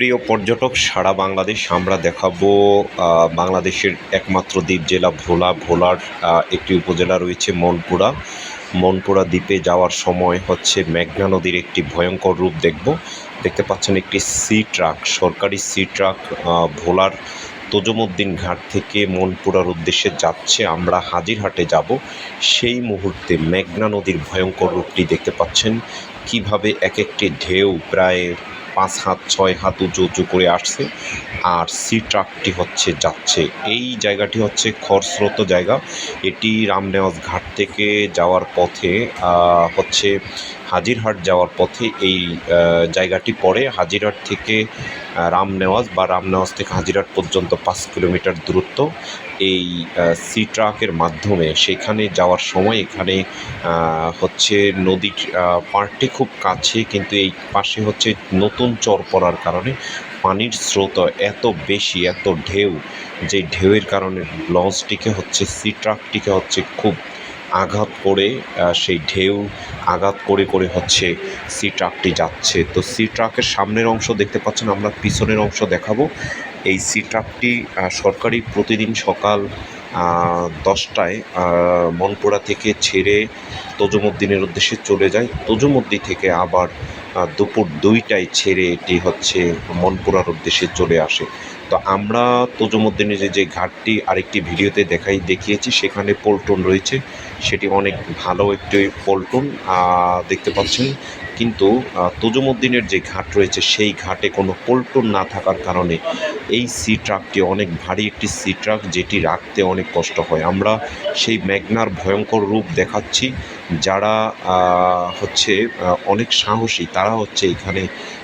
প্রিয় পর্যটক, সারা বাংলাদেশ আমরা দেখাবো বাংলাদেশের একমাত্র দ্বীপ জেলা ভোলা, ভোলার একটি উপজেলা রয়েছে মনপুরা। মনপুরা দ্বীপে যাওয়ার সময় হচ্ছে মেঘনা নদীর একটি ভয়ঙ্কর রূপ দেখব। দেখতে পাচ্ছেন একটি সি ট্রাক, সরকারি সি ট্রাক ভোলার তোজমুদ্দিন ঘাট থেকে মনপুরার উদ্দেশ্যে যাচ্ছে। আমরা হাজিরহাটে যাব। সেই মুহূর্তে মেঘনা নদীর ভয়ঙ্কর রূপটি দেখতে পাচ্ছেন। কীভাবে এক একটি ঢেউ প্রায় পাঁচ হাত, ছয় হাত উঁচু উঁচু করে আসছে। আর সি ট্রাকটি হচ্ছে যাচ্ছে। এই জায়গাটি হচ্ছে খরস্রোত জায়গা। এটি রামনেওয়াজ ঘাট থেকে যাওয়ার পথে হচ্ছে হাজিরহাট যাওয়ার পথে এই জায়গাটি পড়ে। হাজিরহাট থেকে রামনেওয়াজ বা রামনেওয়াজ থেকে হাজিরহাট পর্যন্ত পাঁচ কিলোমিটার দূরত্ব এই সি ট্রাকের মাধ্যমে। সেখানে যাওয়ার সময় এখানে হচ্ছে নদীর পাড়টি খুব কাছে, কিন্তু এই পাশে হচ্ছে নতুন চর পড়ার কারণে পানির স্রোত এত বেশি, এত ঢেউ, যে ঢেউয়ের কারণে লঞ্চটিকে হচ্ছে সি ট্রাকটিকে হচ্ছে খুব আঘাত করে সেই ঢেউ আঘাত করে করে হচ্ছে সি ট্রাকটি যাচ্ছে। তো সি ট্রাকের সামনের অংশ দেখতে পাচ্ছেন, আমরা পিছনের অংশ দেখাবো। এই সি ট্রাকটি সরকারি প্রতিদিন সকাল দশটায় মনপুরা থেকে ছেড়ে তজুমুদ্দিনের উদ্দেশ্যে চলে যায়। তজুমুদ্দি থেকে আবার দুপুর দুইটায় ছেড়ে এটি হচ্ছে মনপুরার উদ্দেশ্যে চলে আসে। তো আমরা তোজমুদ্দিনের যে ঘাটটি আরেকটি ভিডিওতে দেখাই, দেখিয়েছি, সেখানে পল্টন রয়েছে। সেটি অনেক ভালো একটি পল্টন। দেখতে পাচ্ছেন কিন্তু তজুমুদ্দিনের যে ঘাট রয়েছে, সেই ঘাটে কোনো পল্টন না থাকার কারণে এই সি ট্রাকটি অনেক ভারী একটি সি ট্রাক যেটি রাখতে অনেক কষ্ট হয়। আমরা সেই মেঘনার ভয়ঙ্কর রূপ দেখাচ্ছি। যারা হচ্ছে অনেক সাহসী, তারা হচ্ছে এখানে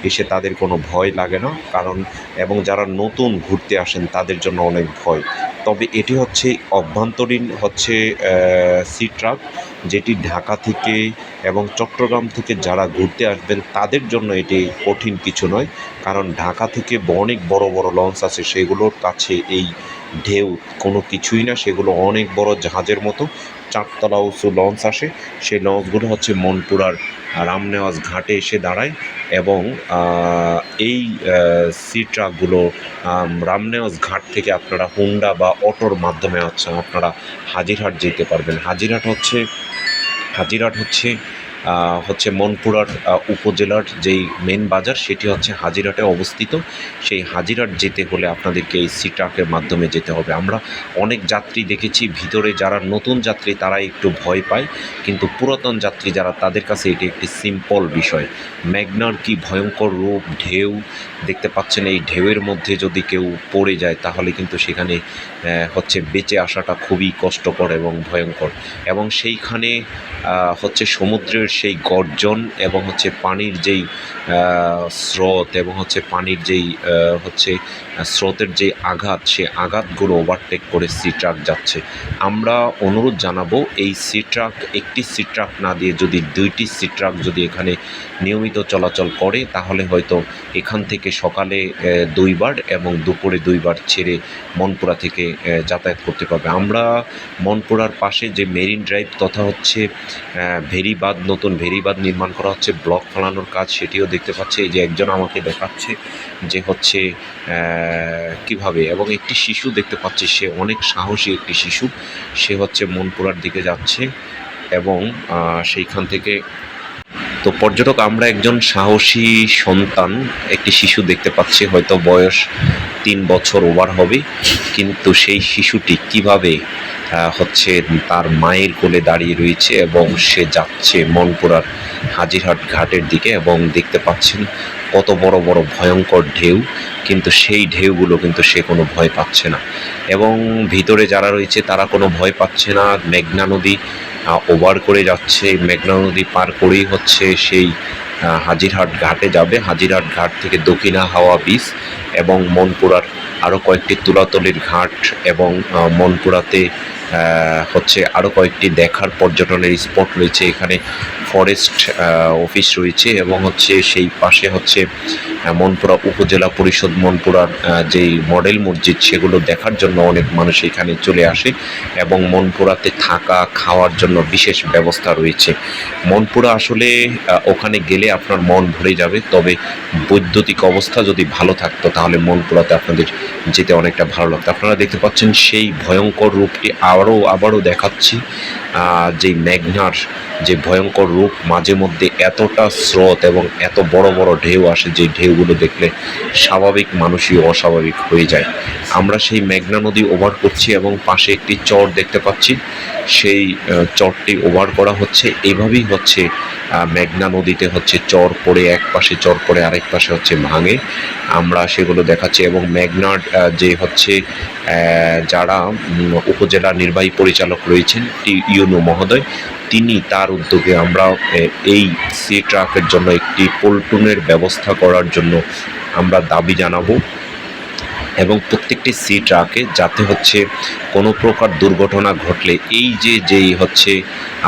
এসে তাদের কোনো ভয় লাগে না। কারণ, এবং যারা নতুন ঘুরতে আসেন, তাদের জন্য অনেক ভয়। তবে এটি হচ্ছে অভ্যন্তরীণ, হচ্ছে সি ট্রাক যেটি ঢাকা থেকে এবং চট্টগ্রাম থেকে যারা ঘুরতে আসবেন, তাদের জন্য এটি কঠিন কিছু নয়। কারণ ঢাকা থেকে অনেক বড় বড় লঞ্চ আছে, সেগুলোর কাছে এই ঢেউ কোনো কিছুই না, সেগুলো অনেক বড় জাহাজের মতো। চারতলা উঁচু লঞ্চ আসে। সেই লঞ্চগুলো হচ্ছে মনপুরার রামনেওয়াজ ঘাটে এসে দাঁড়ায় এবং এই সি ট্রাকগুলো রামনেওয়াজ ঘাট থেকে আপনারা হুন্ডা বা অটোর মাধ্যমে হচ্ছে আপনারা হাজিরহাট যেতে পারবেন। হাজিরহাট হচ্ছে হাজিরহাট হচ্ছে হচ্ছে মনপুরার উপজেলার যেই মেন বাজার, সেটি হচ্ছে হাজিরাটে অবস্থিত। সেই হাজিরাট যেতে হলে আপনাদেরকে এই সি ট্রাকের মাধ্যমে যেতে হবে। আমরা অনেক যাত্রী দেখেছি, ভিতরে যারা নতুন যাত্রী তারা একটু ভয় পায়। কিন্তু পুরাতন যাত্রী যারা, তাদের কাছে এটি একটি সিম্পল বিষয়। ম্যাগনার কি ভয়ঙ্কর রূপ, ঢেউ, দেখতে পাচ্ছেন এই ঢেউয়ের মধ্যে যদি কেউ পড়ে যায়, তাহলে কিন্তু সেখানে হচ্ছে বেঁচে আসাটা খুবই কষ্টকর এবং ভয়ঙ্কর। এবং সেইখানে হচ্ছে সমুদ্রের সেই গর্জন এবং হচ্ছে পানির যেই স্রোত এবং হচ্ছে পানির যেই হচ্ছে স্রোতের যে আঘাত সেই আঘাতগুলো ওভারটেক করে সি ট্রাক যাচ্ছে। আমরা অনুরোধ জানাব এই সি ট্রাক একটি সি ট্রাক না দিয়ে যদি দুইটি সি ট্রাক যদি এখানে নিয়মিত চলাচল করে তাহলে হয়তো এখান থেকে সকালে দুইবার এবং দুপুরে দুইবার ছেড়ে মনপুরা থেকে যাতায়াত করতে পারবে। আমরা মনপুরার পাশে যে মেরিন ড্রাইভ তথা হচ্ছে আহ, ভেরিবাঁধ নতুন ভেরিবাঁধ নির্মাণ করা হচ্ছে ব্লক ফেলানোর কাজ সেটিও দেখতে পাচ্ছি। এই যে একজন আমাকে দেখাচ্ছে যে হচ্ছে কীভাবে? এবং একটি শিশু দেখতে পাচ্ছি, সে অনেক সাহসী একটি শিশু। সে হচ্ছে মনপুরার দিকে যাচ্ছে এবং সেইখান থেকে তো পর্যটক, আমরা একজন সাহসী সন্তান, একটি শিশু দেখতে পাচ্ছি, হয়তো বয়স তিন বছর ওভার হবে, কিন্তু সেই শিশুটি কীভাবে হচ্ছে তার মায়ের কোলে দাঁড়িয়ে রয়েছে এবং সে যাচ্ছে মনপুরার হাজিরহাট ঘাটের দিকে এবং দেখতে পাচ্ছেন কত বড় বড় ভয়ঙ্কর ঢেউ, কিন্তু সেই ঢেউগুলো কিন্তু সে কোনো ভয় পাচ্ছে না। এবং ভিতরে যারা রয়েছে তারা কোনো ভয় পাচ্ছে না। মেঘনা নদী ওভার করে যাচ্ছে, মেঘনা নদী পার করেই হচ্ছে সেই হাজিরহাট ঘাটে যাবে। হাজিরহাট ঘাট থেকে দক্ষিণা হাওয়া বীচ এবং মনপুরার আরও কয়েকটি তুলাতলির ঘাট এবং মনপুরাতে হচ্ছে আরও কয়েকটি দেখার পর্যটনের স্পট রয়েছে। এখানে ফরেস্ট অফিস রয়েছে এবং হচ্ছে সেই পাশে হচ্ছে মনপুরা উপজেলা পরিষদ, মনপুরার যেই মডেল মসজিদ, সেগুলো দেখার জন্য অনেক মানুষ এখানে চলে আসে এবং মনপুরাতে থাকা, খাওয়ার জন্য বিশেষ ব্যবস্থা রয়েছে। মনপুরা আসলে ওখানে গেলে আপনার মন ভরে যাবে, তবে বৈদ্যুতিক অবস্থা যদি ভালো থাকতো, তাহলে মনপুরাতে আপনাদের যেতে অনেকটা ভালো লাগতো। আপনারা দেখতে পাচ্ছেন সেই ভয়ঙ্কর রূপটি আবারও আবারও দেখাচ্ছি। যে মেঘনার যে ভয়ঙ্কর রূপ, মাঝে মধ্যে এতটা স্রোত এবং এত বড় বড় ঢেউ আসে, যে ঢেউগুলো দেখলে স্বাভাবিক মানুষই অস্বাভাবিক হয়ে যায়। আমরা সেই মেঘনা নদী ওভার করছি এবং পাশে একটি চর দেখতে পাচ্ছি। সেই চরটি ওভার করা হচ্ছে। এভাবেই হচ্ছে মেঘনা নদীতে হচ্ছে চর পড়ে, এক পাশে চর পড়ে, আরেক পাশে হচ্ছে ভাঙে। আমরা সেগুলো দেখাচ্ছি এবং মেঘনার যে হচ্ছে যারা উপজেলা নির্বাহী পরিচালক রয়েছেন ইউনু মহোদয় তিনি তার উদ্যোগে আমরা এই সি ট্রাকের জন্য একটি পল্টুনের ব্যবস্থা করার জন্য আমরা দাবি জানাব। এবং প্রত্যেকটি সি ট্রাকে যাতে হচ্ছে কোনো প্রকার দুর্ঘটনা ঘটলে এই যে যেই হচ্ছে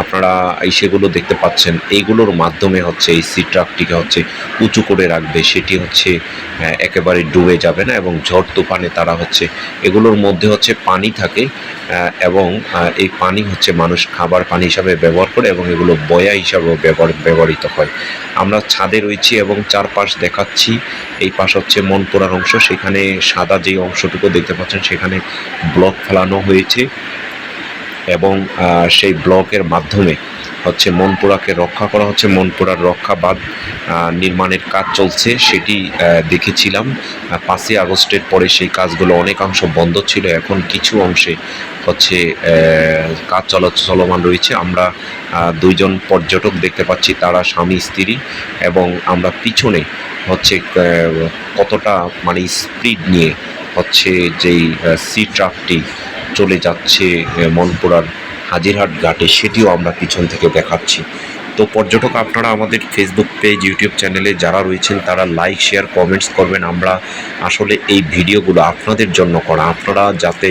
আপনারা এই সেগুলো দেখতে পাচ্ছেন। এইগুলোর মাধ্যমে হচ্ছে এই সি ট্রাকটিকে হচ্ছে উঁচু করে রাখবে। সেটি হচ্ছে একেবারে ডুবে যাবে না এবং ঝড় তুফানে তারা হচ্ছে এগুলোর মধ্যে হচ্ছে পানি থাকে এবং এই পানি হচ্ছে মানুষ খাবার পানি হিসাবে ব্যবহার করে এবং এগুলো বয়া হিসাবেও ব্যবহার, ব্যবহৃত হয়। আমরা ছাদে রয়েছি এবং চারপাশ দেখাচ্ছি। এই পাশ হচ্ছে মনপুরার অংশ। সেখানে সাদা যে অংশটুকু দেখতে পাচ্ছেন, সেখানে ব্লক ফেলানো হয়েছে। এবং সেই ব্লকের মাধ্যমে হচ্ছে মনপুরাকে রক্ষা করা হচ্ছে। মনপুরার রক্ষা বাঁধ নির্মাণের কাজ চলছে, সেটি দেখেছিলাম। পাঁচই আগস্টের পরে সেই কাজগুলো অনেকাংশ বন্ধ ছিল। এখন কিছু অংশে হচ্ছে কাজ চল চলমান রয়েছে। আমরা দুইজন পর্যটক দেখতে পাচ্ছি, তারা স্বামী, স্ত্রী এবং আমরা পিছনে হচ্ছে কতটা মানে স্পিড নিয়ে হচ্ছে যেই সি ট্রাকটি চলে যাচ্ছে মনপুরার হাজিরহাট ঘাটে সেটিও আমরা পিছন থেকে দেখাচ্ছি। তো পর্যটক, আপনারা আমাদের ফেসবুক পেজ ইউটিউব চ্যানেলে যারা রয়েছেন, তারা লাইক শেয়ার কমেন্টস করবেন। আমরা আসলে এই ভিডিওগুলো আপনাদের জন্য করা। আপনারা যাতে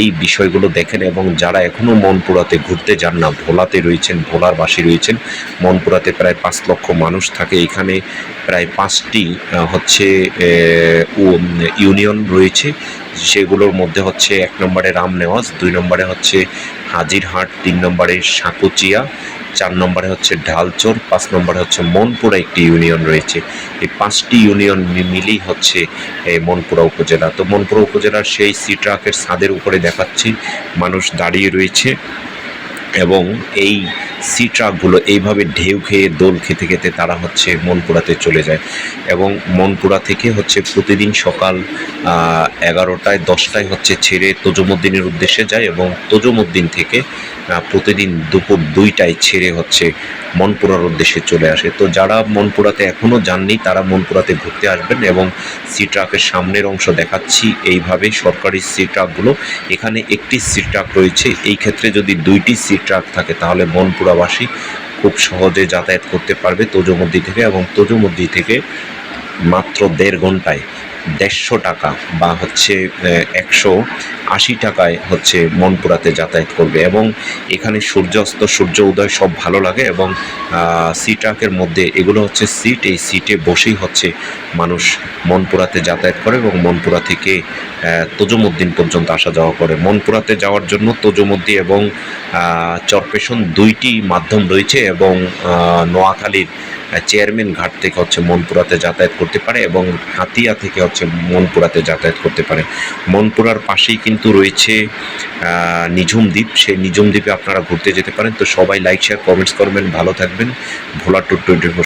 এই বিষয়গুলো দেখেন এবং যারা এখনও মনপুরাতে ঘুরতে যান না, ভোলাতে রয়েছেন ভোলার বাসী রয়েছেন, মনপুরাতে প্রায় পাঁচ লক্ষ মানুষ থাকে। এখানে প্রায় পাঁচটি হচ্ছে ইউনিয়ন রয়েছে। সেগুলোর মধ্যে হচ্ছে এক নম্বরে রামনেওয়াজ, দুই নম্বরে হচ্ছে হাজিরহাট, তিন নম্বরে সাকুচিয়া চার নম্বরে হচ্ছে ঢালচোর, পাঁচ নম্বরে হচ্ছে মনপুরা একটি ইউনিয়ন রয়েছে। এই পাঁচটি ইউনিয়ন মিলেই হচ্ছে এই মনপুরা উপজেলা। তো মনপুরা উপজেলার সেই সি ট্রাকের ছাদের উপরে দেখাচ্ছি, মানুষ দাঁড়িয়ে রয়েছে। এবং এই সি ট্রাকগুলো এইভাবে ঢেউ খেয়ে, দোল খেতে খেতে তারা হচ্ছে মনপুরাতে চলে যায়। এবং মনপুরা থেকে হচ্ছে প্রতিদিন সকাল এগারোটায়, দশটায় হচ্ছে ছেড়ে তোজমুদ্দিনের উদ্দেশ্যে যায় এবং তোজমুদ্দিন থেকে প্রতিদিন দুপুর দুইটায় ছেড়ে হচ্ছে মনপুরার উদ্দেশ্যে চলে আসে। তো যারা মনপুরাতে এখনও যাননি, তারা মনপুরাতে ঘুরতে আসবেন এবং সি ট্রাকের সামনের অংশ দেখাচ্ছি। এইভাবে সরকারি সি ট্রাকগুলো এখানে একটি সি ট্রাক রয়েছে। এই ক্ষেত্রে যদি দুইটি সি ট্রাক থাকে, তাহলে বনপুরাবাসী খুব সহজে যাতায়াত করতে পারবে তোজমদ্দি থেকে এবং তোজমদ্দি থেকে মাত্র দেড় ঘন্টায়। দেড়শো টাকা বা হচ্ছে একশো আশি টাকায় হচ্ছে মনপুরাতে যাতায়াত করবে এবং এখানে সূর্যাস্ত, সূর্য উদয় সব ভালো লাগে এবং সি ট্রাকের মধ্যে এগুলো হচ্ছে সিট এই সিটে বসেই হচ্ছে মানুষ মনপুরাতে যাতায়াত করে এবং মনপুরা থেকে তোজমুদ্দিন পর্যন্ত আসা যাওয়া করে। মনপুরাতে যাওয়ার জন্য তোজমুদ্দি এবং চরপেশন দুইটি মাধ্যম রয়েছে এবং নোয়াখালীর চেয়ারম্যান ঘাট থেকে হচ্ছে মনপুরাতে যাতায়াত করতে পারে এবং হাতিয়া থেকে হচ্ছে মনপুরাতে যাতায়াত করতে পারে। মনপুরার পাশেই কিন্তু রয়েছে নিঝুম দ্বীপ। সেই নিঝুম দ্বীপে আপনারা ঘুরতে যেতে পারেন। তো সবাই লাইক শেয়ার কমেন্টস করবেন। ভালো থাকবেন। ভোলা টু টোয়েন্টি